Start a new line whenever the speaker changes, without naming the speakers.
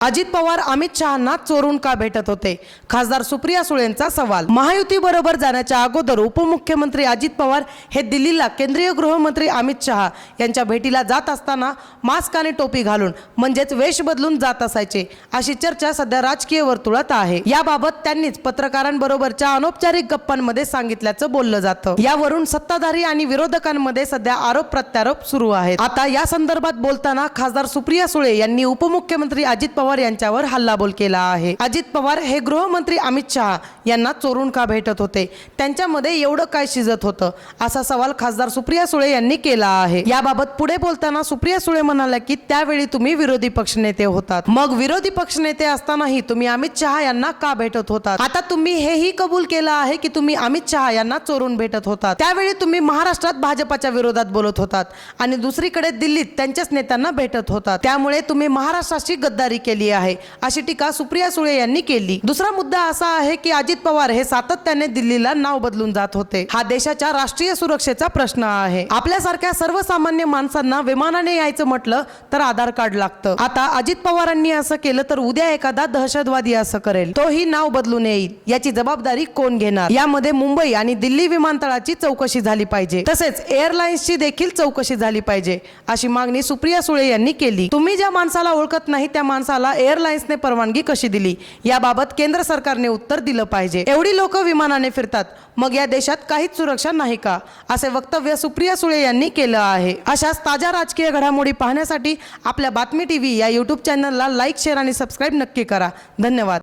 अजित पवार अमित शहांना चोरून का भेटत होते? खासदार सुप्रिया सुळेंचा सवाल. महायुती बरोबर जाण्याच्या अगोदर उपमुख्यमंत्री अजित पवार हे दिल्लीला केंद्रीय गृहमंत्री अमित शहा यांच्या भेटीला जात असताना मास्क आणि टोपी घालून म्हणजेच वेश बदलून जात असायचे अशी चर्चा सध्या राजकीय वर्तुळात आहे. याबाबत त्यांनीच पत्रकारांबरोबरच्या अनौपचारिक गप्पांमध्ये सांगितल्याचं बोललं जातं. यावरून सत्ताधारी आणि विरोधकांमध्ये सध्या आरोप प्रत्यारोप सुरू आहेत. आता या संदर्भात बोलताना खासदार सुप्रिया सुळे यांनी उपमुख्यमंत्री अजित पवार यांच्यावर हल्लाबोल केला आहे. अजित पवार हे गृहमंत्री अमित शहा यांना चोरून का भेटत होते? त्यांच्यामध्ये एवढं काय शिजत होतं? असा सवाल खासदार सुप्रिया सुळे यांनी केला आहे. याबाबत पुढे बोलताना सुप्रिया सुळे म्हणाल्या की त्यावेळी तुम्ही विरोधी पक्षनेते होतात. मग विरोधी पक्षनेते असतानाही तुम्ही अमित शहा यांना का भेटत होतात? आता तुम्ही हेही कबूल केलं आहे की तुम्ही अमित शहा यांना चोरून भेटत होतात. त्यावेळी तुम्ही महाराष्ट्रात भाजपाच्या विरोधात बोलत होतात आणि दुसरीकडे दिल्लीत त्यांच्याच नेत्यांना भेटत होतात. त्यामुळे तुम्ही महाराष्ट्राची गद्दारी केली आहे. अशी टीका सुप्रिया सुळे यांनी केली. दुसरा मुद्दा असा आहे की अजित पवार हे सातत्याने दिल्लीला नाव बदलून जात होते. हा देशाच्या राष्ट्रीय सुरक्षेचा प्रश्न आहे. आपल्यासारख्या सर्वसामान्य माणसांना विमानाने यायचं म्हटलं तर आधार कार्ड लागतं. आता अजित पवारांनी असं केलं तर उद्या एखादा दहशतवादी असं करेल. तोही नाव बदलून येईल. याची जबाबदारी कोण घेणार? यामध्ये मुंबई आणि दिल्ली विमानतळाची चौकशी झाली पाहिजे. तसेच एअरलाइन्सची देखील चौकशी झाली पाहिजे अशी मागणी सुप्रिया सुळे यांनी केली. तुम्ही ज्या माणसाला ओळखत नाही त्या माणसाला एअरलाइन्सने परवानगी कशी दिली याबाबत केंद्र सरकारने उत्तर दिलं पाहिजे. एवढी लोक विमानाने फिरतात मग या देशात काहीच सुरक्षा नाही का? असे वक्तव्य सुप्रिया सुळे यांनी केलं आहे. अशाच ताज्या राजकीय घडामोडी पाहण्यासाठी आपल्या बातमी टीव्ही या युट्यूब चॅनलला लाईक शेअर आणि सबस्क्राईब नक्की करा. धन्यवाद.